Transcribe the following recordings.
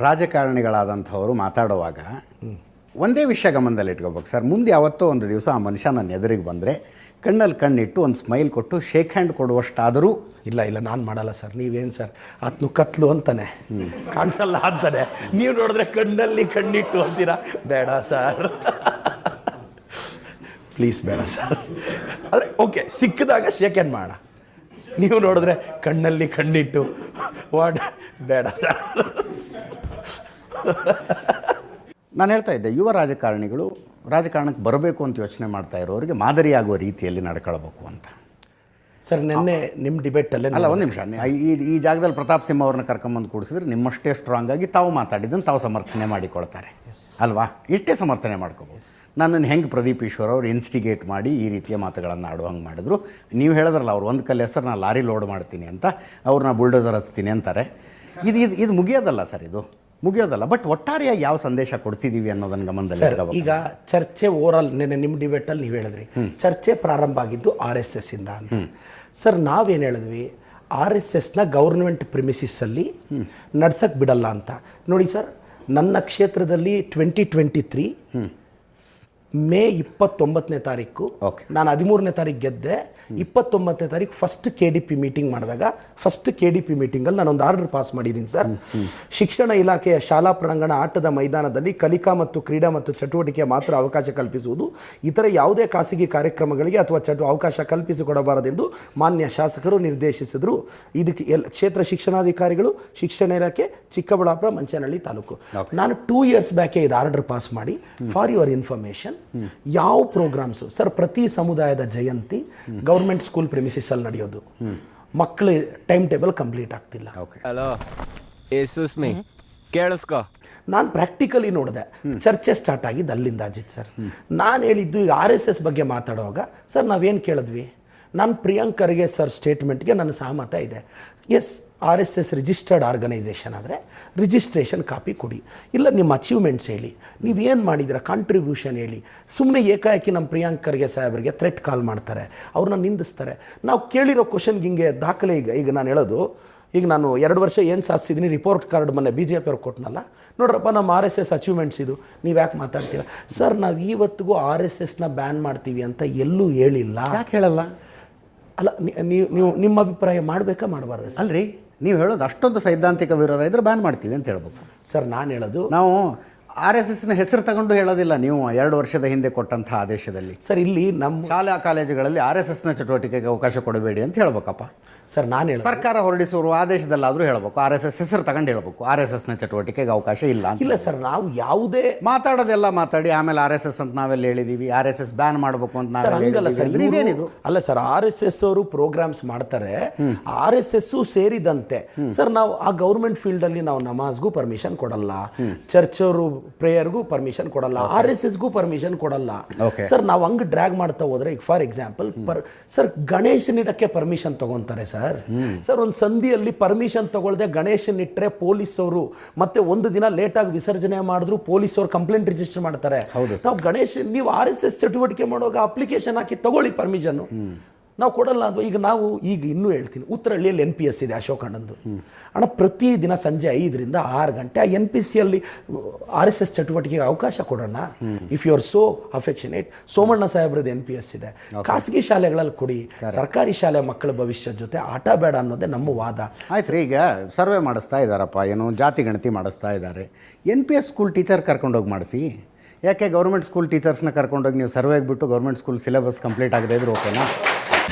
ರಾಜಕಾರಣಿಗಳಾದಂಥವರು ಮಾತಾಡುವಾಗ ಒಂದೇ ವಿಷಯ ಗಮನದಲ್ಲಿ ಇಟ್ಕೋಬೇಕು. ಸರ್, ಮುಂದೆ ಯಾವತ್ತೋ ಒಂದು ದಿವಸ ಆ ಮನುಷ್ಯ ನನ್ನ ಎದುರಿಗೆ ಬಂದರೆ ಕಣ್ಣಲ್ಲಿ ಕಣ್ಣಿಟ್ಟು ಒಂದು ಸ್ಮೈಲ್ ಕೊಟ್ಟು ಶೇಕ್ ಹ್ಯಾಂಡ್ ಕೊಡುವಷ್ಟಾದರೂ ಇಲ್ಲ ಇಲ್ಲ, ನಾನು ಮಾಡಲ್ಲ ಸರ್. ನೀವೇನು ಸರ್? ಆತ್ನು ಕತ್ಲು ಅಂತಾನೆ. ಕಾಣಿಸಲ್ಲ ಅಂತಾನೆ. ನೀವು ನೋಡಿದ್ರೆ ಕಣ್ಣಲ್ಲಿ ಕಣ್ಣಿಟ್ಟು ಅಂತೀರಾ? ಬೇಡ ಸರ್. ಪ್ಲೀಸ್ ಬೇಡ ಸರ್. ಆದರೆ, ಓಕೆ, ಸಿಕ್ಕಿದಾಗ ಶೇಕ್ ಹ್ಯಾಂಡ್ ಮಾಡೋಣ ನೀವು ನೋಡಿದ್ರೆ ಕಣ್ಣಲ್ಲಿ ಕಣ್ಣಿಟ್ಟು. ವಾಟ್? ಬೇಡ ಸರ್. ನಾನು ಹೇಳ್ತಾ ಇದ್ದೆ ಯುವ ರಾಜಕಾರಣಿಗಳು ರಾಜಕಾರಣಕ್ಕೆ ಬರಬೇಕು ಅಂತ ಯೋಚನೆ ಮಾಡ್ತಾ ಇರೋರಿಗೆ ಮಾದರಿಯಾಗುವ ರೀತಿಯಲ್ಲಿ ನಡ್ಕೊಳ್ಬೇಕು ಅಂತ. ಸರ್ ನಿನ್ನೆ ನಿಮ್ಮ ಡಿಬೇಟಲ್ಲೇ ಅಲ್ಲ ಒಂದು ನಿಮಿಷ. ಈ ಈ ಜಾಗದಲ್ಲಿ ಪ್ರತಾಪ್ ಸಿಂಹ ಅವ್ರನ್ನ ಕರ್ಕೊಂಬಂದು ಕೂಡಿಸಿದ್ರೆ ನಿಮ್ಮಷ್ಟೇ ಸ್ಟ್ರಾಂಗ್ ಆಗಿ ತಾವು ಮಾತಾಡಿದ್ದನ್ನು ತಾವು ಸಮರ್ಥನೆ ಮಾಡಿಕೊಳ್ತಾರೆ. ಅಲ್ವಾ? ಇಷ್ಟೇ ಸಮರ್ಥನೆ ಮಾಡ್ಕೋಬೋದು. ನನ್ನನ್ನು ಹೆಂಗೆ ಪ್ರದೀಪ್ ಈಶ್ವರ್ ಅವರು ಇನ್ಸ್ಟಿಗೇಟ್ ಮಾಡಿ ಈ ರೀತಿಯ ಮಾತುಗಳನ್ನು ಆಡುವಂಗೆ ಮಾಡಿದ್ರು. ನೀವು ಹೇಳಿದ್ರಲ್ಲ ಅವ್ರು ಒಂದು ಕಲ್ಲು ಹೆಸರು ನಾನು ಲಾರಿ ಲೋಡ್ ಮಾಡ್ತೀನಿ ಅಂತ ಅವ್ರನ್ನ ಬುಲ್ಡೋಸರ್ ಹಚ್ತೀನಿ ಅಂತಾರೆ. ಇದು ಇದು ಇದು ಮುಗಿಯೋದಲ್ಲ ಸರ್ ಇದು? ಮುಗಿಯೋದಲ್ಲ. ಬಟ್ ಒಟ್ಟಾರೆಯಾಗಿ ಯಾವ ಸಂದೇಶ ಕೊಡ್ತಿದ್ದೀವಿ ಅನ್ನೋದನ್ನ ಗಮನದಲ್ಲಿ ಈಗ ಚರ್ಚೆ ಓವರಾಲ್ ನಿನ್ನೆ ನಿಮ್ಮ ಡಿಬೇಟಲ್ಲಿ ನೀವು ಹೇಳಿದ್ರಿ. ಚರ್ಚೆ ಪ್ರಾರಂಭ ಆಗಿದ್ದು ಆರ್ ಎಸ್ ಎಸ್ ಇಂದ ಅಂತ. ಸರ್ ನಾವೇನು ಹೇಳಿದ್ವಿ? ಆರ್ ಎಸ್ ಎಸ್ನ ಗೌರ್ಮೆಂಟ್ ಪ್ರಿಮಿಸಿಸಲ್ಲಿ ನಡ್ಸಕ್ಕೆ ಬಿಡಲ್ಲ ಅಂತ. ನೋಡಿ ಸರ್ ನನ್ನ ಕ್ಷೇತ್ರದಲ್ಲಿ ಟ್ವೆಂಟಿ ಟ್ವೆಂಟಿ ತ್ರೀ ಮೇ ಇಪ್ಪತ್ತೊಂಬತ್ತನೇ ತಾರೀಕು. ಓಕೆ ನಾನು ಹದಿಮೂರನೇ ತಾರೀಕು ಗೆದ್ದೆ. ಇಪ್ಪತ್ತೊಂಬತ್ತನೇ ತಾರೀಕು first K D P meeting ಮಾಡಿದಾಗ ಫಸ್ಟ್ ಕೆ ಡಿ ಪಿ ಮೀಟಿಂಗಲ್ಲಿ ನಾನೊಂದು ಆರ್ಡರ್ ಪಾಸ್ ಮಾಡಿದ್ದೀನಿ ಸರ್ ಶಿಕ್ಷಣ ಇಲಾಖೆಯ ಶಾಲಾ ಪ್ರಾಂಗಣ ಆಟದ ಮೈದಾನದಲ್ಲಿ ಕಲಿಕಾ ಮತ್ತು ಕ್ರೀಡಾ ಮತ್ತು ಚಟುವಟಿಕೆ ಮಾತ್ರ ಅವಕಾಶ ಕಲ್ಪಿಸುವುದು ಇತರ ಯಾವುದೇ ಖಾಸಗಿ ಕಾರ್ಯಕ್ರಮಗಳಿಗೆ ಅಥವಾ ಚಟು ಅವಕಾಶ ಕಲ್ಪಿಸಿಕೊಡಬಾರದೆಂದು ಮಾನ್ಯ ಶಾಸಕರು ನಿರ್ದೇಶಿಸಿದರು. ಇದಕ್ಕೆ ಎಲ್ ಕ್ಷೇತ್ರ ಶಿಕ್ಷಣಾಧಿಕಾರಿಗಳು ಶಿಕ್ಷಣ ಇಲಾಖೆ ಚಿಕ್ಕಬಳ್ಳಾಪುರ ಮಂಚನಹಳ್ಳಿ ತಾಲೂಕು. ನಾನು ಟೂ ಇಯರ್ಸ್ ಬ್ಯಾಕೆ ಇದು ಆರ್ಡರ್ ಪಾಸ್ ಮಾಡಿ. ಫಾರ್ ಯುವರ್ ಇನ್ಫಾರ್ಮೇಷನ್ ಯಾವ ಪ್ರೋಗ್ರಾಮ್ಸು ಸರ್ ಪ್ರತಿ ಸಮುದಾಯದ ಜಯಂತಿ ಗೌರ್ಮೆಂಟ್ ಸ್ಕೂಲ್ ಪ್ರೆಮಿಸಿಸಲ್ಲಿ ನಡೆಯೋದು. ಮಕ್ಕಳು ಟೈಮ್ ಟೇಬಲ್ ಕಂಪ್ಲೀಟ್ ಆಗ್ತಿಲ್ಲ ಹಲೋ ಮೀ ಕೇಳಿಸ್ಕೊ. ನಾನು ಪ್ರಾಕ್ಟಿಕಲಿ ನೋಡಿದೆ. ಚರ್ಚೆ ಸ್ಟಾರ್ಟ್ ಆಗಿದ್ದು ಅಲ್ಲಿಂದ ಅಜಿತ್ ಸರ್ ನಾನು ಹೇಳಿದ್ದು ಈಗ ಆರ್ ಎಸ್ ಎಸ್ ಬಗ್ಗೆ ಮಾತಾಡುವಾಗ ಸರ್ ನಾವೇನು ಕೇಳಿದ್ವಿ? ನಾನು ಪ್ರಿಯಾಂಕರ್ಗೆ ಸರ್ ಸ್ಟೇಟ್ಮೆಂಟ್ಗೆ ನನ್ನ ಸಹಮತ ಇದೆ. S R S S registered organisation ಆದರೆ ರಿಜಿಸ್ಟ್ರೇಷನ್ ಕಾಪಿ ಕೊಡಿ. ಇಲ್ಲ ನಿಮ್ಮ ಅಚೀವ್ಮೆಂಟ್ಸ್ ಹೇಳಿ. ನೀವೇನು ಮಾಡಿದ್ದೀರಾ ಕಾಂಟ್ರಿಬ್ಯೂಷನ್ ಹೇಳಿ. ಸುಮ್ಮನೆ ಏಕಾಏಕಿ ನಮ್ಮ ಪ್ರಿಯಾಂಕ್ ಖರ್ಗೆ ಸಾಹೇಬರಿಗೆ ಥ್ರೆಟ್ ಕಾಲ್ ಮಾಡ್ತಾರೆ. ಅವ್ರನ್ನ ನಿಂದಿಸ್ತಾರೆ. ನಾವು ಕೇಳಿರೋ ಕ್ವಶನ್ಗೆ ಹಿಂಗೆ ದಾಖಲೆ ಈಗ ಈಗ ನಾನು ಹೇಳೋದು ಈಗ ನಾನು ಎರಡು ವರ್ಷ ಏನು ಸಾಧಿಸಿದ್ದೀನಿ ರಿಪೋರ್ಟ್ ಕಾರ್ಡ್ ಮೊನ್ನೆ ಬಿ ಜೆ ಪಿ ಅವ್ರು ಕೊಟ್ಟನಲ್ಲ ನೋಡ್ರಪ್ಪ ನಮ್ಮ ಆರ್ ಎಸ್ ಎಸ್ ಅಚೀವ್ಮೆಂಟ್ಸ್ ಇದು. ನೀವು ಯಾಕೆ ಮಾತಾಡ್ತೀರಾ? ಸರ್ ನಾವು ಇವತ್ತಿಗೂ ಆರ್ ಎಸ್ ಎಸ್ನ ಬ್ಯಾನ್ ಮಾಡ್ತೀವಿ ಅಂತ ಎಲ್ಲೂ ಹೇಳಿಲ್ಲ. ಯಾಕೆ ಹೇಳಲ್ಲ? ಅಲ್ಲ ನೀವು ನೀವು ನಿಮ್ಮ ಅಭಿಪ್ರಾಯ ಮಾಡಬೇಕಾ ಮಾಡಬಾರ್ದು ಅಲ್ರಿ. ನೀವು ಹೇಳೋದು ಅಷ್ಟೊಂದು ಸೈದ್ಧಾಂತಿಕ ವಿರೋಧ ಇದ್ರೆ ಬ್ಯಾನ್ ಮಾಡ್ತೀವಿ ಅಂತ ಹೇಳ್ಬೇಕು. ಸರ್ ನಾನು ಹೇಳೋದು ನಾವು ಆರ್ ಎಸ್ ಎಸ್ನ ಹೆಸರು ತಗೊಂಡು ಹೇಳೋದಿಲ್ಲ ನೀವು ಎರಡು ವರ್ಷದ ಹಿಂದೆ ಕೊಟ್ಟಂತಹ ಆದೇಶದಲ್ಲಿ. ಸರ್ ಇಲ್ಲಿ ನಮ್ಮ ಶಾಲಾ ಕಾಲೇಜುಗಳಲ್ಲಿ ಆರ್ ಎಸ್ ಎಸ್ನ ಚಟುವಟಿಕೆಗೆ ಅವಕಾಶ ಕೊಡಬೇಡಿ ಅಂತ ಹೇಳ್ಬೇಕಪ್ಪ. ಸರ್ ನಾನು ಹೇಳಿ ಸರ್ಕಾರ ಹೊರಡಿಸುವ ಆದೇಶದಲ್ಲಾದರೂ ಹೇಳಬೇಕು. ಆರ್ ಎಸ್ ಎಸ್ ಹೆಸರು ತಗೊಂಡು ಹೇಳಬೇಕು. ಆರ್ ಎಸ್ ಎಸ್ನ ಚಟುವಟಿಕೆಗೆ ಅವಕಾಶ ಇಲ್ಲ ಅಂತ ಇಲ್ಲ ಸರ್ ನಾವು ಯಾವುದೇ ಮಾತಾಡೋದೆಲ್ಲ ಮಾತಾಡಿ ಆಮೇಲೆ ಆರ್ ಎಸ್ ಎಸ್ ಅಂತ ನಾವೆಲ್ಲ ಹೇಳಿದೀವಿ ಆರ್ ಎಸ್ ಎಸ್ ಬ್ಯಾನ್ ಮಾಡಬೇಕು ಅಂತ ಸರ್ ಹಂಗಲ್ಲ ಸರ್ ಇದೇನಿದು? ಅಲ್ಲ ಸರ್ ಆರ್ ಎಸ್ ಎಸ್ ಅವರು ಪ್ರೋಗ್ರಾಮ್ಸ್ ಮಾಡ್ತಾರೆ. ಆರ್ ಎಸ್ ಎಸ್ ಸೇರಿದಂತೆ. ಸರ್ ನಾವು ಆ ಗೌರ್ಮೆಂಟ್ ಫೀಲ್ಡ್ ಅಲ್ಲಿ ನಾವು ನಮಾಜ್ಗೂ ಪರ್ಮಿಷನ್ ಕೊಡಲ್ಲ. ಚರ್ಚ್ ಅವರು ಪ್ರೇಯರ್ಗೂ ಪರ್ಮಿಷನ್ ಕೊಡಲ್ಲ. ಆರ್ ಎಸ್ ಎಸ್ಗೂ ಪರ್ಮಿಷನ್ ಕೊಡಲ್ಲ. ಸರ್ ನಾವು ಹಂಗ್ ಡ್ರ್ಯಾಗ್ ಮಾಡ್ತಾ ಹೋದ್ರೆ ಈಗ ಫಾರ್ ಎಕ್ಸಾಂಪಲ್ ಪರ್ ಸರ್ ಗಣೇಶನ್ ಇಡಕ್ಕೆ ಪರ್ಮಿಷನ್ ತಗೊಂತಾರೆ ಸರ್. ಸರ್. ಸರ್ ಒಂದು ಸಂಧಿಯಲ್ಲಿ ಪರ್ಮಿಷನ್ ತಗೊಳ್ದೆ ಗಣೇಶನ್ ಇಟ್ಟರೆ ಪೊಲೀಸ್ ಅವರು ಮತ್ತೆ ಒಂದು ದಿನ ಲೇಟಾಗಿ ವಿಸರ್ಜನೆ ಮಾಡಿದ್ರು ಪೊಲೀಸ್ ಅವರು ಕಂಪ್ಲೇಂಟ್ ರಿಜಿಸ್ಟರ್ ಮಾಡ್ತಾರೆ ನಾವು ಗಣೇಶ್ ನೀವು ಆರ್ ಎಸ್ ಎಸ್ ಚಟುವಟಿಕೆ ಮಾಡುವಾಗ ಅಪ್ಲಿಕೇಶನ್ ಹಾಕಿ ತಗೊಳ್ಳಿ ಪರ್ಮಿಷನ್ ನಾವು ಕೊಡಲ್ಲ ಅದು ಈಗ ನಾವು ಈಗ ಇನ್ನೂ ಹೇಳ್ತೀನಿ. ಉತ್ತರಹಳ್ಳಿಯಲ್ಲಿ ಎನ್ ಪಿ ಎಸ್ ಇದೆ ಅಶೋಕ್ ಅಣ್ಣಂದು ಅಣ್ಣ ಪ್ರತಿ ದಿನ ಸಂಜೆ ಐದರಿಂದ ಆರು ಗಂಟೆ ಆ ಎನ್ ಪಿ ಸಿಯಲ್ಲಿ ಆರ್ ಎಸ್ ಎಸ್ ಚಟುವಟಿಕೆಗೆ ಅವಕಾಶ ಕೊಡೋಣ. If you are so affectionate Somanna ಸಾಹೇಬ್ರದ್ದು N P S ಇದೆ. ಖಾಸಗಿ ಶಾಲೆಗಳಲ್ಲಿ ಕೊಡಿ. ಸರ್ಕಾರಿ ಶಾಲೆ ಮಕ್ಕಳ ಭವಿಷ್ಯದ ಜೊತೆ ಆಟ ಬೇಡ ಅನ್ನೋದೇ ನಮ್ಮ ವಾದ. ಆಯ್ತು ರೀ ಈಗ ಸರ್ವೆ ಮಾಡಿಸ್ತಾ ಇದ್ದಾರಪ್ಪ ಏನು ಜಾತಿ ಗಣತಿ ಮಾಡಿಸ್ತಾ ಇದ್ದಾರೆ N P S school teacher ಕರ್ಕೊಂಡೋಗಿ ಮಾಡಿಸಿ. ಯಾಕೆ ಗೌರ್ಮೆಂಟ್ ಸ್ಕೂಲ್ ಟೀಚರ್ಸ್ನ ಕರ್ಕೊಂಡೋಗಿ ನೀವು ಸರ್ವೆಗೆ ಬಿಟ್ಟು ಗೌರ್ಮೆಂಟ್ ಸ್ಕೂಲ್ ಸಿಲೆಬಸ್ ಕಂಪ್ಲೀಟ್ ಆಗದೆ ಇದ್ರೆ ಓಕೆನಾ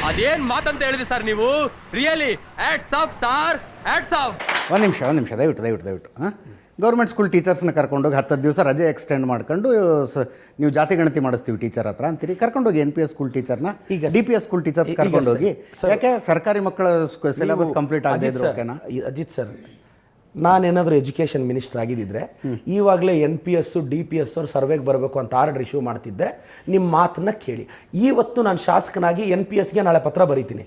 ಅದೇನ್ ಮಾತಂತ ಹೇಳಿದ್ರಿ ಸರ್ ನೀವು? Really hats off sir hats off ಒಂದು ನಿಮಿಷ ಒಂದು ನಿಮಿಷ. ದಯವಿಟ್ಟು ದಯವಿಟ್ಟು ದಯವಿಟ್ಟು ಹಾಂ? ಗೌರ್ಮೆಂಟ್ ಸ್ಕೂಲ್ ಟೀಚರ್ಸ್ನ ಕರ್ಕೊಂಡೋಗಿ ಹತ್ತು ದಿವಸ ರಜೆ ಎಕ್ಸ್ಟೆಂಡ್ ಮಾಡ್ಕೊಂಡು ಸ ನೀವು ಜಾತಿ ಗಣತಿ ಮಾಡಿಸ್ತೀವಿ ಟೀಚರ್ ಹತ್ರ ಅಂತೀರಿ. ಕರ್ಕೊಂಡೋಗಿ ಎನ್ ಪಿ ಎಸ್ ಸ್ಕೂಲ್ ಟೀಚರ್ನ ಈಗ D P S school teachers ಈಗ ಕರ್ಕೊಂಡೋಗಿ. ಸರ್- ಯಾಕೆ? ಸರ್ಕಾರಿ ಮಕ್ಕಳ ಸಿಲೆಬಸ್ ಕಂಪ್ಲೀಟ್ ಆಗದೇ ಅಜಿತ್ ಇದ್ರು ಓಕೆನಾ ಅಜಿತ್ ಸರ್ ನಾನೇನಾದರೂ ಎಜುಕೇಷನ್ ಮಿನಿಸ್ಟರ್ ಆಗಿದ್ದಿದ್ರೆ ಈವಾಗಲೇ N P S D P S ಅವ್ರು ಸರ್ವೆಗೆ ಬರಬೇಕು ಅಂತ ಆರ್ಡರ್ ಇಶ್ಯೂ ಮಾಡ್ತಿದ್ದೆ. ನಿಮ್ಮ ಮಾತನ್ನ ಕೇಳಿ. ಇವತ್ತು ನಾನು ಶಾಸಕನಾಗಿ ಎನ್ ಪಿ ಎಸ್ಗೆ ನಾಳೆ ಪತ್ರ ಬರೀತೀನಿ.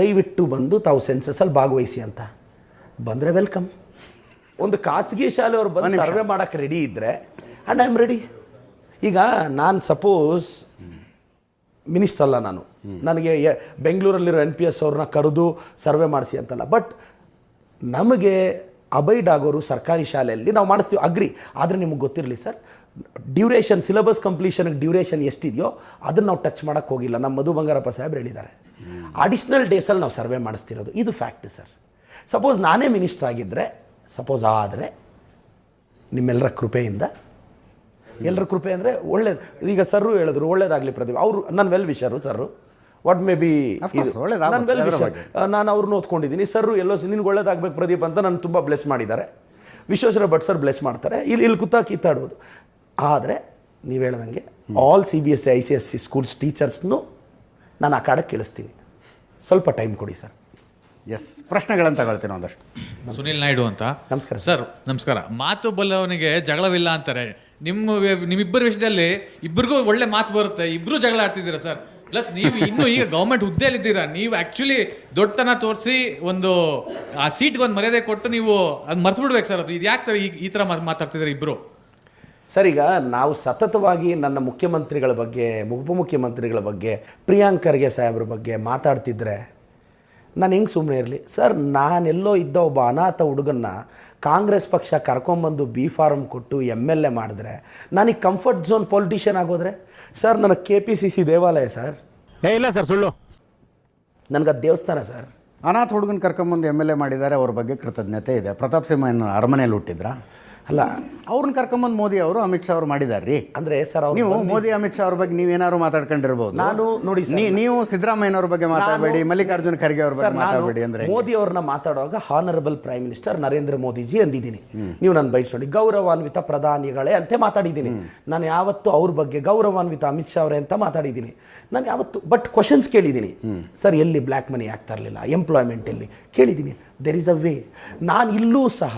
ದಯವಿಟ್ಟು ಬಂದು ತಾವು ಸೆನ್ಸಸ್ಸಲ್ಲಿ ಭಾಗವಹಿಸಿ ಅಂತ. ಬಂದರೆ ವೆಲ್ಕಮ್ ಒಂದು ಖಾಸಗಿ ಶಾಲೆಯವರು ಬಂದು ಸರ್ವೆ ಮಾಡೋಕ್ಕೆ ರೆಡಿ ಇದ್ದರೆ ಆ್ಯಂಡ್ ಐ ಆಮ್ ರೆಡಿ ಈಗ ನಾನು ಸಪೋಸ್ ಮಿನಿಸ್ಟರ್ ಅಲ್ಲ ನಾನು. ನನಗೆ ಬೆಂಗಳೂರಲ್ಲಿರೋ ಎನ್ ಪಿ ಎಸ್ ಅವ್ರನ್ನ ಕರೆದು ಸರ್ವೆ ಮಾಡಿಸಿ ಅಂತಲ್ಲ. ಬಟ್ ನಮಗೆ ಅಬೈಡ್ ಆಗೋರು ಸರ್ಕಾರಿ ಶಾಲೆಯಲ್ಲಿ ನಾವು ಮಾಡಿಸ್ತೀವಿ. ಅಗ್ರಿ. ಆದರೆ ನಿಮಗೆ ಗೊತ್ತಿರಲಿ ಸರ್, ಡ್ಯೂರೇಷನ್, ಸಿಲೆಬಸ್ ಕಂಪ್ಲೀಷನ್ಗೆ ಡ್ಯೂರೇಷನ್ ಎಷ್ಟಿದೆಯೋ ಅದನ್ನು ನಾವು ಟಚ್ ಮಾಡೋಕ್ಕೆ ಹೋಗಿಲ್ಲ. ನಮ್ಮ ಮಧು ಬಂಗಾರಪ್ಪ ಸಾಹೇಬ್ರು ಹೇಳಿದ್ದಾರೆ. ಅಡಿಷ್ನಲ್ ಡೇಸಲ್ಲಿ ನಾವು ಸರ್ವೆ ಮಾಡಿಸ್ತಿರೋದು. ಇದು ಫ್ಯಾಕ್ಟ್ ಸರ್. ಸಪೋಸ್ ನಾನೇ ಮಿನಿಸ್ಟರ್ ಆಗಿದ್ದರೆ ಸಪೋಸ್ ಆದರೆ ನಿಮ್ಮೆಲ್ಲರ ಕೃಪೆಯಿಂದ ಎಲ್ಲರ ಕೃಪೆ ಅಂದರೆ ಒಳ್ಳೇದು. ಈಗ ಸರ್ರು ಹೇಳಿದ್ರು, ಒಳ್ಳೇದಾಗಲಿ ಪ್ರದೀಪ್. ಅವರು ನನ್ನ well ವಿಷರು sir what May be ನನ್ನ ವೆಲ್ ನಾನು ಅವ್ರನ್ನ ಓದ್ಕೊಂಡಿದ್ದೀನಿ. ಸರ್ ಎಲ್ಲೋ ನಿನ್ಗೆ ಒಳ್ಳೇದಾಗಬೇಕು ಪ್ರದೀಪ್ ಅಂತ ನಾನು ತುಂಬ ಬ್ಲೆಸ್ ಮಾಡಿದ್ದಾರೆ. ವಿಶ್ವೇಶ್ವರ ಭಟ್ ಸರ್ ಬ್ಲೆಸ್ ಮಾಡ್ತಾರೆ. ಇಲ್ಲಿ ಇಲ್ಲಿ ಕುತ್ತಾ ಕಿತ್ತಾಡ್ಬೋದು. ಆದರೆ ನೀವು ಹೇಳ್ದಂಗೆ all C B S C I C S C schools ಟೀಚರ್ಸ್ನು ನಾನು ಆ ಕಾಡಕ್ಕೆ ಕೇಳಿಸ್ತೀನಿ. ಸ್ವಲ್ಪ ಟೈಮ್ ಕೊಡಿ ಸರ್ ಎಸ್ ಪ್ರಶ್ನೆಗಳನ್ನು ತಗೊಳ್ತೀನಿ ಒಂದಷ್ಟು. ಸುನಿಲ್ ನಾಯ್ಡು ಅಂತ. ನಮಸ್ಕಾರ. ಸರ್ ನಮಸ್ಕಾರ. ಮಾತು ಬಲ್ಲವನಿಗೆ ಜಗಳವಿಲ್ಲ ಅಂತಾರೆ. ನಿಮ್ಮ ನಿಮ್ಮಿಬ್ಬರ ವಿಷಯದಲ್ಲಿ ಇಬ್ಬರಿಗೂ ಒಳ್ಳೆ ಮಾತು ಬರುತ್ತೆ. ಇಬ್ಬರೂ ಜಗಳ ಆಡ್ತಿದ್ದೀರಾ ಸರ್ ಪ್ಲಸ್ ನೀವು ಇನ್ನು ಈಗ ಗೌರ್ಮೆಂಟ್ ಹುದ್ದೆಯಲ್ಲಿದ್ದೀರಾ, ನೀವು ಆಕ್ಚುಲಿ ದೊಡ್ಡತನ ತೋರಿಸಿ ಒಂದು, ಆ ಸೀಟ್ಗೆ ಒಂದು ಮರ್ಯಾದೆ ಕೊಟ್ಟು ನೀವು ಅದು ಮರ್ತು ಬಿಡ್ಬೇಕು ಸರ್ ಅದು. ಇದು ಯಾಕೆ ಸರ್ ಈ ಈ ಥರ ಮಾತಾಡ್ತಿದ್ದೀರಾ ಇಬ್ಬರು ಸರ್ ಈಗ ನಾವು ಸತತವಾಗಿ ನನ್ನ ಮುಖ್ಯಮಂತ್ರಿಗಳ ಬಗ್ಗೆ ಉಪಮುಖ್ಯಮಂತ್ರಿಗಳ ಬಗ್ಗೆ, ಪ್ರಿಯಾಂಕ್ ಖರ್ಗೆ ಸಾಹೇಬ್ರ ಬಗ್ಗೆ ಮಾತಾಡ್ತಿದ್ರೆ, ನಾನು ಹೆಂಗೆ ಸುಮ್ಮನೆ ಇರಲಿ? ಸರ್ ನಾನೆಲ್ಲೋ ಇದ್ದ ಒಬ್ಬ ಅನಾಥ ಹುಡುಗನ್ನ ಕಾಂಗ್ರೆಸ್ ಪಕ್ಷ ಕರ್ಕೊಂಬಂದು ಬಿ ಫಾರಮ್ ಕೊಟ್ಟು ಎಂ ಎಲ್ ಎ ಮಾಡಿದ್ರೆ ನನಗೆ ಕಂಫರ್ಟ್ ಝೋನ್ ಪೊಲಿಟಿಷಿಯನ್ ಆಗೋದ್ರೆ? ಸರ್ ನನಗೆ ಕೆ ಪಿ ಸಿ ಸಿ ದೇವಾಲಯ ಸರ್. ಏ ಇಲ್ಲ ಸರ್ ಸುಳ್ಳು. ನನಗೆ ಅದು ದೇವಸ್ಥಾನ ಸರ್. ಅನಾಥ ಹುಡುಗನ ಕರ್ಕೊಂಬಂದು ಎಂ ಎಲ್ ಎ ಮಾಡಿದ್ದಾರೆ ಅವ್ರ ಬಗ್ಗೆ ಕೃತಜ್ಞತೆ ಇದೆ. ಪ್ರತಾಪ್ ಸಿಂಹ ಏನು ಅರಮನೆಯಲ್ಲಿ ಹುಟ್ಟಿದ್ರಾ? ಅಲ್ಲ. ಅವ್ರನ್ನ ಕರ್ಕೊಂಬಂದು ಮೋದಿ ಅವರು ಅಮಿತ್ ಶಾ ಅವರು ಮಾಡಿದ್ದಾರೆ ರೀ ಅಂದರೆ ಸರ್ ಅವ್ರು ನೀವು ಮೋದಿ ಅಮಿತ್ ಶಾ ಅವ್ರ ಬಗ್ಗೆ ನೀವೇನಾದ್ರು ಮಾತಾಡ್ಕೊಂಡಿರ್ಬೋದು? ನಾನು ನೋಡಿ ಸರ್, ನೀವು ಸಿದ್ದರಾಮಯ್ಯನವ್ರ ಬಗ್ಗೆ ಮಾತಾಡಬೇಡಿ ಮಲ್ಲಿಕಾರ್ಜುನ ಖರ್ಗೆ ಅವ್ರ ಬಗ್ಗೆ ಸರ್ ನಾನು ಮಾತಾಡಬೇಡಿ ಅಂದ್ರೆ ಮೋದಿ ಅವ್ರನ್ನ ಮಾತಾಡುವಾಗ honourable prime minister Narendra Modiji ಅಂದಿದ್ದೀನಿ. ನೀವು ನನ್ನ ನೋಡಿ ಗೌರವಾನ್ವಿತ ಪ್ರಧಾನಿಗಳೇ ಅಂತ ಮಾತಾಡಿದ್ದೀನಿ. ನಾನು ಯಾವತ್ತು ಅವ್ರ ಬಗ್ಗೆ ಗೌರವಾನ್ವಿತ ಅಮಿತ್ ಶಾ ಅವರೇ ಅಂತ ಮಾತಾಡಿದ್ದೀನಿ. ನಾನು ಯಾವತ್ತು ಬಟ್ ಕ್ವಶನ್ಸ್ ಕೇಳಿದ್ದೀನಿ. ಸರ್ ಎಲ್ಲಿ ಬ್ಲ್ಯಾಕ್ ಮನಿ ಆಗ್ತಾ ಇರಲಿಲ್ಲ? ಎಂಪ್ಲಾಯ್ಮೆಂಟ್ ಎಲ್ಲಿ? ಕೇಳಿದ್ದೀನಿ. ದೆರ್ ಇಸ್ ಅ ವೇ ನಾನು ಇಲ್ಲೂ ಸಹ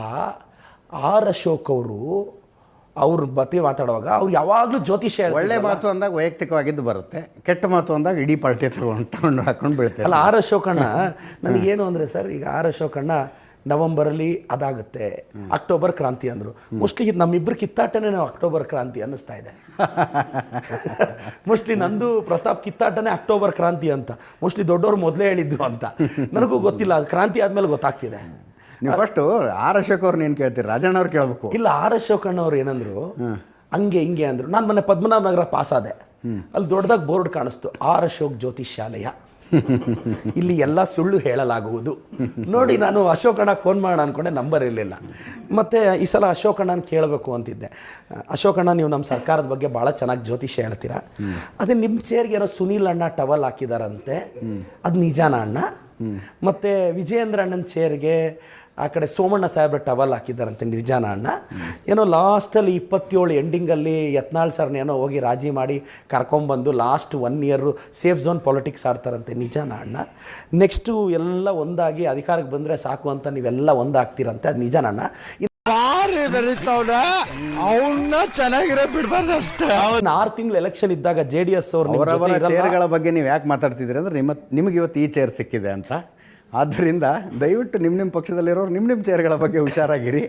ಆರ್ ಅಶೋಕ್ ಅವರು ಅವ್ರ ಬಗ್ಗೆ ಮಾತಾಡುವಾಗ ಅವ್ರು ಯಾವಾಗಲೂ ಜ್ಯೋತಿಷ್ಯ ಒಳ್ಳೆ ಮಾತು ಅಂದಾಗ ವೈಯಕ್ತಿಕವಾಗಿದ್ದು ಬರುತ್ತೆ ಕೆಟ್ಟ ಮಾತು ಅಂದಾಗ ಇಡೀ ಪಾರ್ಟಿ ತಗೊಂಡು ತಗೊಂಡು ಹಾಕೊಂಡು ಬೀಳ್ತಾರೆ. ಅಲ್ಲ ಆರ್ ಅಶೋಕಣ್ಣ ನನಗೇನು ಅಂದರೆ ಸರ್ ಈಗ ಆರ್ ಅಶೋಕಣ್ಣ ನವಂಬರಲ್ಲಿ ಅದಾಗುತ್ತೆ ಅಕ್ಟೋಬರ್ ಕ್ರಾಂತಿ ಅಂದರು. ಮೋಸ್ಟ್ಲಿ ನಮ್ಮಿಬ್ಬರು ಕಿತ್ತಾಟನೇ ನಾವು ಅಕ್ಟೋಬರ್ ಕ್ರಾಂತಿ ಅನ್ನಿಸ್ತಾ ಇದೆ. ಮೋಸ್ಟ್ಲಿ ನಂದು ಪ್ರತಾಪ್ ಕಿತ್ತಾಟನೇ ಅಕ್ಟೋಬರ್ ಕ್ರಾಂತಿ ಅಂತ. ಮೋಸ್ಟ್ಲಿ ದೊಡ್ಡವರು ಮೊದಲೇ ಹೇಳಿದ್ರು ಅಂತ. ನನಗೂ ಗೊತ್ತಿಲ್ಲ ಅದು ಕ್ರಾಂತಿ ಆದಮೇಲೆ ಗೊತ್ತಾಗ್ತಿದೆ. ನೀವು ಫಸ್ಟ್ ಆರ್ ಅಶೋಕ್ ಅವ್ರನ್ನ ಏನು ಕೇಳ್ತೀರಿ? ರಾಜಣ್ಣ ಅವ್ರು ಕೇಳಬೇಕು. ಇಲ್ಲ ಆರ್ ಅಶೋಕಣ್ಣ ಅವ್ರು ಏನಂದ್ರು ಹಂಗೆ ಹಿಂಗೆ ಅಂದರು. ನಾನು ಮೊನ್ನೆ ಪದ್ಮನಾಭ ನಗರ ಪಾಸ್ ಆದೆ. ಅಲ್ಲಿ ದೊಡ್ಡದಾಗಿ ಬೋರ್ಡ್ ಕಾಣಿಸ್ತು ಆರ್ ಅಶೋಕ್ ಜ್ಯೋತಿಷ್ಯಾಲಯ. ಇಲ್ಲಿ ಎಲ್ಲ ಸುಳ್ಳು ಹೇಳಲಾಗುವುದು. ನೋಡಿ ನಾನು ಅಶೋಕಣ್ಣ ಫೋನ್ ಮಾಡೋಣ ಅನ್ಕೊಂಡೆ ನಂಬರ್ ಇರಲಿಲ್ಲ. ಮತ್ತು ಈ ಸಲ ಅಶೋಕಣ್ಣನ ಕೇಳಬೇಕು ಅಂತಿದ್ದೆ. ಅಶೋಕಣ್ಣ ನೀವು ನಮ್ಮ ಸರ್ಕಾರದ ಬಗ್ಗೆ ಭಾಳ ಚೆನ್ನಾಗಿ ಜ್ಯೋತಿಷ್ಯ ಹೇಳ್ತೀರಾ? ಅದೇ ನಿಮ್ಮ ಚೇರ್ಗೆ ಏನೋ ಸುನೀಲ್ ಅಣ್ಣ ಟವಲ್ ಹಾಕಿದಾರಂತೆ. ಅದು ನಿಜಾನ ಅಣ್ಣ? ಮತ್ತು ವಿಜಯೇಂದ್ರ ಅಣ್ಣನ ಚೇರ್ಗೆ ಆ ಕಡೆ ಸೋಮಣ್ಣ ಸಾಹೇಬ್ರ ಟವಲ್ ಹಾಕಿದ್ದಾರಂತೆ ನಿರ್ಜಾನ ಅಣ್ಣ. ಏನೋ ಲಾಸ್ಟಲ್ಲಿ ಇಪ್ಪತ್ತೇಳು ಎಂಡಿಂಗಲ್ಲಿ ಯತ್ನಾಳ್ ಸರ್ನ ಏನೋ ಹೋಗಿ ರಾಜಿ ಮಾಡಿ ಕರ್ಕೊಂಬಂದು last one year safe zone politics ಆಡ್ತಾರಂತೆ ನಿಜಾನ ಅಣ್ಣ. ನೆಕ್ಸ್ಟು ಎಲ್ಲ ಒಂದಾಗಿ ಅಧಿಕಾರಕ್ಕೆ ಬಂದರೆ ಸಾಕು ಅಂತ ನೀವೆಲ್ಲ ಒಂದಾಗ್ತೀರಂತೆ ಅದು ನಿಜಾನ ಅಣ್ಣ. ಅವನ್ನ ಚೆನ್ನಾಗಿರೋ ಬಿಡ್ಬಾರ್ದು ಅಷ್ಟೇ ಆರು ತಿಂಗಳು ಎಲೆಕ್ಷನ್ ಇದ್ದಾಗ ಜೆ ಡಿ ಎಸ್ ಅವರವರ ಅವ್ರ ಚೇರ್ಗಳ ಬಗ್ಗೆ ನೀವು ಯಾಕೆ ಮಾತಾಡ್ತಿದ್ರಿ ಅಂದ್ರೆ ನಿಮ್ಮ ನಿಮಗೆ ಇವತ್ತು ಈ ಚೇರ್ ಸಿಕ್ಕಿದೆ ಅಂತ. ಆದ್ದರಿಂದ ದಯವಿಟ್ಟು ನಿಮ್ಮ ನಿಮ್ಮ ಪಕ್ಷದಲ್ಲಿರೋರು ನಿಮ್ಮ ನಿಮ್ಮ ಚೇರ್ಗಳ ಬಗ್ಗೆ ಹುಷಾರಾಗಿರಿ.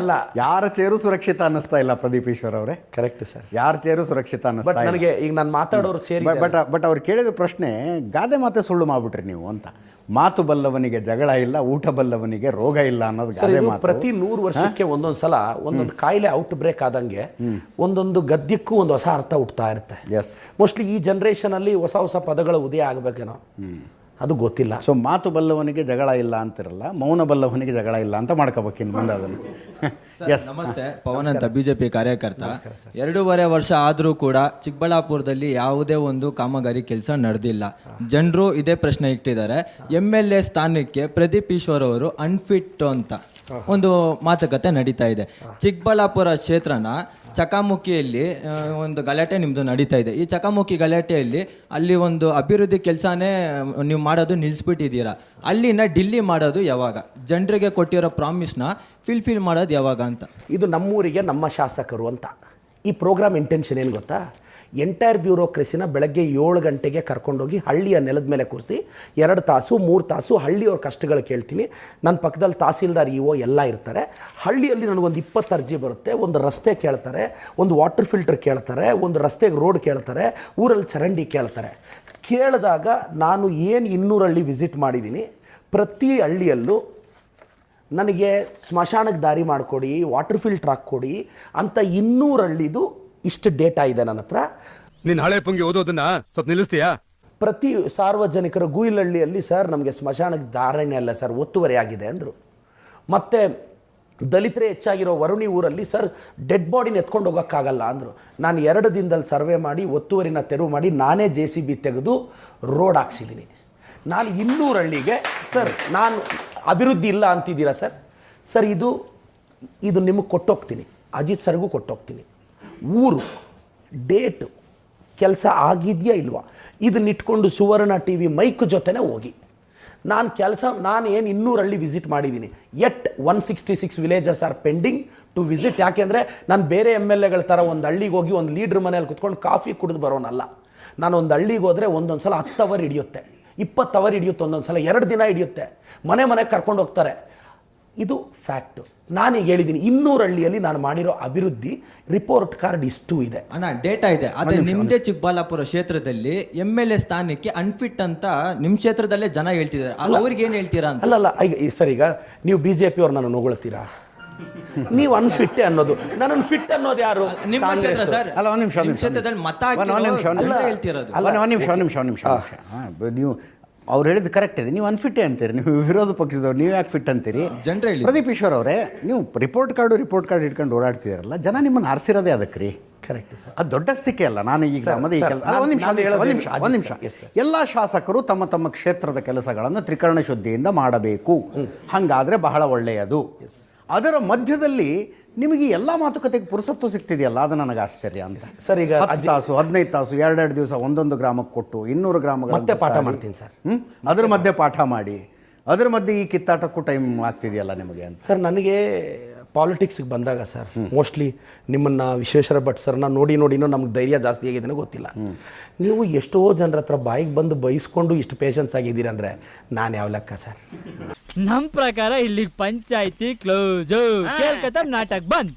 ಅಲ್ಲ. ಯಾರ ಚೇರು ಸುರಕ್ಷಿತ ಅನ್ನಿಸ್ತಾ ಇಲ್ಲ ಪ್ರದೀಪ್ ಈಶ್ವರ್ ಅವರೇ? ಕರೆಕ್ಟ್ ಸರ್ ಯಾರ ಚೇರು ಸುರಕ್ಷಿತ ಅನ್ನಿಸ್ತಾ ನನಗೆ ಈಗ ನಾನು ಮಾತಾಡೋರು ಚೇರ್ ಬಟ್ ಬಟ್ ಅವ್ರು ಕೇಳಿದ ಪ್ರಶ್ನೆ ಗಾದೆ ಮಾತೆ ಸುಳ್ಳು ಮಾಡ್ಬಿಟ್ರಿ ನೀವು ಅಂತ. ಮಾತು ಬಲ್ಲವನಿಗೆ ಜಗಳ ಇಲ್ಲ ಊಟ ಬಲ್ಲವನಿಗೆ ರೋಗ ಇಲ್ಲ ಅನ್ನೋದು ಗಾದೆ ಮಾತು. ಪ್ರತಿ ನೂರು ವರ್ಷಕ್ಕೆ ಒಂದೊಂದು ಸಲ ಒಂದೊಂದು ಕಾಯಿಲೆ ಔಟ್ ಬ್ರೇಕ್ ಆದಂಗೆ ಒಂದೊಂದು ಗದ್ಯಕ್ಕೂ ಒಂದು ಹೊಸ ಅರ್ಥ ಹುಟ್ತಾ ಇರುತ್ತೆ. ಎಸ್ ಮೋಸ್ಟ್ಲಿ ಈ ಜನ್ರೇಷನಲ್ಲಿ ಹೊಸ ಹೊಸ ಪದಗಳ ಉದಯ ಆಗಬೇಕೇನೋ. ಅದು ಗೊತ್ತಿಲ್ಲ. ಸೊ ಮಾತು ಬಲ್ಲವನಿಗೆ ಜಗಳ ಇಲ್ಲ ಅಂತಿರಲ್ಲ ಮೌನ ಬಲ್ಲವನಿಗೆ ಜಗಳ ಇಲ್ಲ ಅಂತ ಮಾಡ್ಕೋಬೇಕು ಇನ್ನು ಮುಂದೆ ಅದನ್ನು. ಎಸ್ ನಮಸ್ತೆ. ಪವನ್ ಅಂತ ಬಿಜೆಪಿ ಕಾರ್ಯಕರ್ತ. ಎರಡೂವರೆ ವರ್ಷ ಆದರೂ ಕೂಡ ಚಿಕ್ಕಬಳ್ಳಾಪುರದಲ್ಲಿ ಯಾವುದೇ ಒಂದು ಕಾಮಗಾರಿ ಕೆಲಸ ನಡೆದಿಲ್ಲ. ಜನರು ಇದೇ ಪ್ರಶ್ನೆ ಇಟ್ಟಿದ್ದಾರೆ. ಎಂ ಎಲ್ ಎ ಸ್ಥಾನಕ್ಕೆ ಪ್ರದೀಪ್ ಈಶ್ವರ್ ಅವರು ಅನ್ಫಿಟ್ ಅಂತ. ಒಂದು ಮಾತುಕತೆ ನಡೀತಾ ಇದೆ. ಚಿಕ್ಕಬಳ್ಳಾಪುರ ಕ್ಷೇತ್ರನ ಚಕಾಮುಖಿಯಲ್ಲಿ ಒಂದು ಗಲಾಟೆ ನಿಮ್ಮದು ನಡೀತಾ ಇದೆ. ಈ ಚಕಾಮುಖಿ ಗಲಾಟೆಯಲ್ಲಿ ಅಲ್ಲಿ ಒಂದು ಅಭಿವೃದ್ಧಿ ಕೆಲಸನೇ ನೀವು ಮಾಡೋದು ನಿಲ್ಲಿಸ್ಬಿಟ್ಟಿದ್ದೀರಾ ಅಲ್ಲಿನ ಡಿಲ್ಲಿ ಮಾಡೋದು ಯಾವಾಗ? ಜನರಿಗೆ ಕೊಟ್ಟಿರೋ ಪ್ರಾಮಿಸ್ನ ಫಿಲ್ಫಿಲ್ ಮಾಡೋದು ಯಾವಾಗ ಅಂತ? ಇದು ನಮ್ಮೂರಿಗೆ ನಮ್ಮ ಶಾಸಕರು ಅಂತ. ಈ ಪ್ರೋಗ್ರಾಮ್ ಇಂಟೆನ್ಷನ್ ಏನು ಗೊತ್ತಾ? ಎಂಟೈರ್ ಬ್ಯೂರೋಕ್ರೆಸಿನ ಬೆಳಗ್ಗೆ ಏಳು ಗಂಟೆಗೆ ಕರ್ಕೊಂಡೋಗಿ ಹಳ್ಳಿಯ ನೆಲದ ಮೇಲೆ ಕೂರಿಸಿ, ಎರಡು ತಾಸು, ಮೂರು ತಾಸು ಹಳ್ಳಿಯವ್ರ ಕಷ್ಟಗಳು ಕೇಳ್ತೀನಿ. ನನ್ನ ಪಕ್ಕದಲ್ಲಿ ತಹಸೀಲ್ದಾರ್, ಇ ಒ ಎಲ್ಲ ಇರ್ತಾರೆ. ಹಳ್ಳಿಯಲ್ಲಿ ನನಗೊಂದು ಇಪ್ಪತ್ತು ಅರ್ಜಿ ಬರುತ್ತೆ. ಒಂದು ರಸ್ತೆ ಕೇಳ್ತಾರೆ, ಒಂದು ವಾಟರ್ ಫಿಲ್ಟರ್ ಕೇಳ್ತಾರೆ, ಒಂದು ರಸ್ತೆಗೆ ರೋಡ್ ಕೇಳ್ತಾರೆ, ಊರಲ್ಲಿ ಚರಂಡಿ ಕೇಳ್ತಾರೆ. ಕೇಳಿದಾಗ ನಾನು ಏನು ಇನ್ನೂರು ಹಳ್ಳಿ ವಿಸಿಟ್ ಮಾಡಿದ್ದೀನಿ ಪ್ರತಿ ಹಳ್ಳಿಯಲ್ಲೂ ನನಗೆ ಸ್ಮಶಾನಕ್ಕೆ ದಾರಿ ಮಾಡಿಕೊಡಿ ವಾಟರ್ ಫಿಲ್ಟ್ರ್ ಹಾಕ್ಕೊಡಿ ಅಂತ ಇನ್ನೂರು ಹಳ್ಳಿದು ಇಷ್ಟು ಡೇಟಾ ಇದೆ ನನ್ನ ಹತ್ರ. ನಿನ್ನ ಹಳೆ ಪುಂಗಿ ಓದೋದನ್ನ ಸ್ವಲ್ಪ ನಿಲ್ಲಿಸ್ತೀಯಾ? ಪ್ರತಿ ಸಾರ್ವಜನಿಕರ ಗುಯಿಲಹಳ್ಳಿಯಲ್ಲಿ ಸರ್ ನಮಗೆ ಸ್ಮಶಾನಕ್ಕೆ ಧಾರಣೆ ಅಲ್ಲ ಸರ್ ಒತ್ತುವರಿ ಆಗಿದೆ ಅಂದರು. ಮತ್ತು ದಲಿತರೇ ಹೆಚ್ಚಾಗಿರೋ ವರುಣಿ ಊರಲ್ಲಿ ಸರ್ ಡೆಡ್ ಬಾಡಿನ ಎತ್ಕೊಂಡು ಹೋಗೋಕ್ಕಾಗಲ್ಲ ಅಂದರು. ನಾನು ಎರಡು ದಿನದಲ್ಲಿ ಸರ್ವೆ ಮಾಡಿ ಒತ್ತುವರಿನ ತೆರವು ಮಾಡಿ ನಾನೇ ಜೆ ಸಿ ಬಿ ತೆಗೆದು ರೋಡ್ ಹಾಕ್ಸಿದ್ದೀನಿ. ನಾನು ಇನ್ನೂರು ಹಳ್ಳಿಗೆ ಸರ್ ನಾನು ಅಭಿವೃದ್ಧಿ ಇಲ್ಲ ಅಂತಿದ್ದೀರಾ ಸರ್? ಸರ್ ಇದು ಇದು ನಿಮಗೆ ಕೊಟ್ಟೋಗ್ತೀನಿ. ಅಜಿತ್ ಸರ್ಗೂ ಕೊಟ್ಟೋಗ್ತೀನಿ. ಊರು, ಡೇಟು ಕೆಲಸ ಆಗಿದೆಯಾ ಇಲ್ವಾ? ಇದನ್ನ ಇಟ್ಕೊಂಡು ಸುವರ್ಣ ಟಿ ವಿ ಮೈಕ್ ಜೊತೆನೇ ಹೋಗಿ. ನಾನು ಕೆಲಸ, ನಾನು ಏನು ಇನ್ನೂರು ಹಳ್ಳಿ ವಿಸಿಟ್ ಮಾಡಿದ್ದೀನಿ at one sixty six villages are pending to visit ಯಾಕೆಂದರೆ ನಾನು ಬೇರೆ ಎಂ ಎಲ್ ಎಗಳ ಥರ ಒಂದು ಹಳ್ಳಿಗೆ ಹೋಗಿ ಒಂದು ಲೀಡ್ರ್ ಮನೇಲಿ ಕುತ್ಕೊಂಡು ಕಾಫಿ ಕುಡಿದು ಬರೋನಲ್ಲ. ನಾನು ಒಂದು ಹಳ್ಳಿಗೆ ಹೋದರೆ ಒಂದೊಂದು ಸಲ ಹತ್ತು ಅವರ್ ಹಿಡಿಯುತ್ತೆ. ಇಪ್ಪತ್ತು ಅವರ್ ಹಿಡಿಯುತ್ತೆ ಒಂದೊಂದು ಸಲ ಎರಡು ದಿನ ಹಿಡಿಯುತ್ತೆ. ಮನೆ ಮನೆಗೆ ಕರ್ಕೊಂಡು ಹೋಗ್ತಾರೆ. ಇದು ಫ್ಯಾಕ್ಟು ನಾನೀಗ ಹೇಳಿದ್ದೀನಿ ಇನ್ನೂರು ಹಳ್ಳಿಯಲ್ಲಿ ನಾನು ಮಾಡಿರೋ ಅಭಿವೃದ್ಧಿ ರಿಪೋರ್ಟ್ ಕಾರ್ಡ್ ಇಷ್ಟು ಇದೆ. ಅಣ್ಣ ಡೇಟಾ ಇದೆ. ಆದರೆ ನಿಮ್ಮದೆ ಚಿಕ್ಕಬಳ್ಳಾಪುರ ಕ್ಷೇತ್ರದಲ್ಲಿ ಎಂ ಎಲ್ ಎ ಸ್ಥಾನಕ್ಕೆ ಅನ್ಫಿಟ್ ಅಂತ ನಿಮ್ಮ ಕ್ಷೇತ್ರದಲ್ಲೇ ಜನ ಹೇಳ್ತಿದ್ದಾರೆ. ಅವ್ರಿಗೆ ಏನು ಹೇಳ್ತೀರಾ ಅಂತ? ಅಲ್ಲಲ್ಲ ಈಗ ಸರಿ ಈಗ ನೀವು ಬಿ ಜೆ ಪಿಯವ್ರು ನಾನು ನೋಗೊಳ್ತೀರಾ ನೀವು ಅನ್ಫಿಟ್ಟೆ ಅನ್ನೋದು. ನನ್ನನ್ನು ಫಿಟ್ ಅನ್ನೋದು ಯಾರು? ನಿಮ್ಮ ಕ್ಷೇತ್ರ ಕಾಂಗ್ರೆಸ್ಸು. ಸರ್. ಅಲ್ಲ ಒಂದು ನಿಮಿಷ ನಿಮ್ ಕ್ಷೇತ್ರದಲ್ಲಿ ಮತ ಒಂದು ನಿಮಿಷ ಒಂದು ಹಾಕಿರೋ ನಿಮಿಷ ಹೇಳ್ತಿರೋದು. ಅಲ್ಲ, ಒಂದು ನಿಮಿಷ ಒಂದು ನಿಮಿಷ ಒಂದು ನಿಮಿಷ. ಒಂದು ನಿಮಿಷ ಹಾಂ ನೀವು ಅವ್ರು ಹೇಳಿದ್ದು ಕರೆಕ್ಟ್ ಇದೆ. ನೀವು ಅನ್ಫಿಟ್ಟೆ ಅಂತೀರಿ ನೀವು ವಿರೋಧ ಪಕ್ಷದವ್ರು ನೀವು ಯಾಕೆ ಫಿಟ್ ಅಂತೀರಿ? ಜನ್ರು. ಪ್ರದೀಪ್ ಈಶ್ವರ್ ಅವರೇ ನೀವು ರಿಪೋರ್ಟ್ ಕಾರ್ಡು ರಿಪೋರ್ಟ್ ಕಾರ್ಡ್ ಇಟ್ಕೊಂಡು ಓಡಾಡ್ತಿದ್ದೀರಲ್ಲ ಜನ ನಿಮ್ಮನ್ನು ಆರಿಸಿರೋದೇ ಅದಕ್ಕೆ ರೀ ಕರೆಕ್ಟ್ ಸರ್ ಅದು ದೊಡ್ಡ ಸ್ಥಿತಿ ಅಲ್ಲ ನಾನು ಈಗ ನಮ್ಮದೇ ಒಂದು ನಿಮಿಷ ನಾನು ಒಂದು ನಿಮಿಷ, ಒಂದು ನಿಮಿಷ. ಎಲ್ಲ ಶಾಸಕರು ತಮ್ಮ ತಮ್ಮ ಕ್ಷೇತ್ರದ ಕೆಲಸಗಳನ್ನು ತ್ರಿಕರಣ ಶುದ್ಧಿಯಿಂದ ಮಾಡಬೇಕು. ಹಾಗಾದರೆ ಬಹಳ ಒಳ್ಳೆಯದು. ಅದರ ಮಧ್ಯದಲ್ಲಿ ನಿಮಗೆ ಎಲ್ಲ ಮಾತುಕತೆಗೆ ಪುರುಸತ್ತು ಸಿಗ್ತಿದೆಯಲ್ಲ? ಅದು ನನಗೆ ಆಶ್ಚರ್ಯ ಅಂತ. ಸರ್, ಈಗ ಹತ್ತು ತಾಸು ಹದಿನೈದು ತಾಸು ಎರಡೆರಡು ದಿವಸ ಒಂದೊಂದು ಗ್ರಾಮಕ್ಕೆ ಕೊಟ್ಟು ಇನ್ನೂರು ಗ್ರಾಮಗಳು ಮತ್ತೆ ಪಾಠ ಮಾಡ್ತೀನಿ ಸರ್. ಹ್ಞೂ ಅದ್ರ ಮಧ್ಯೆ ಪಾಠ ಮಾಡಿ ಅದ್ರ ಮಧ್ಯೆ ಈ ಕಿತ್ತಾಟಕ್ಕೂ ಟೈಮ್ ಆಗ್ತಿದೆಯಲ್ಲ ನಿಮಗೆ ಅಂತ. ಸರ್ ನನಗೆ ಪಾಲಿಟಿಕ್ಸ್ಗೆ ಬಂದಾಗ ಸರ್ ಮೋಸ್ಟ್ಲಿ ನಿಮ್ಮನ್ನು ವಿಶ್ವೇಶ್ವರ ಭಟ್ ಸರ್ನ ನೋಡಿ ನೋಡಿನೂ ನಮ್ಗೆ ಧೈರ್ಯ ಜಾಸ್ತಿ ಆಗಿದ್ದೇನೆ ಗೊತ್ತಿಲ್ಲ. ನೀವು ಎಷ್ಟೋ ಜನರ ಹತ್ರ ಬಾಯಿಗೆ ಬಂದು ಬೈಸ್ಕೊಂಡು ಇಷ್ಟು ಪೇಷನ್ಸ್ ಆಗಿದ್ದೀರಂದರೆ ನಾನು ಯಾವ ಲೆಕ್ಕ ಸರ್? ನಮ್ ಪ್ರಕಾರ ಇಲ್ಲಿಗೆ ಪಂಚಾಯತಿ ಕ್ಲೋಸ್ ಕೇಳ್ಕತ್ತ ನಾಟಕ ಬಂದ್.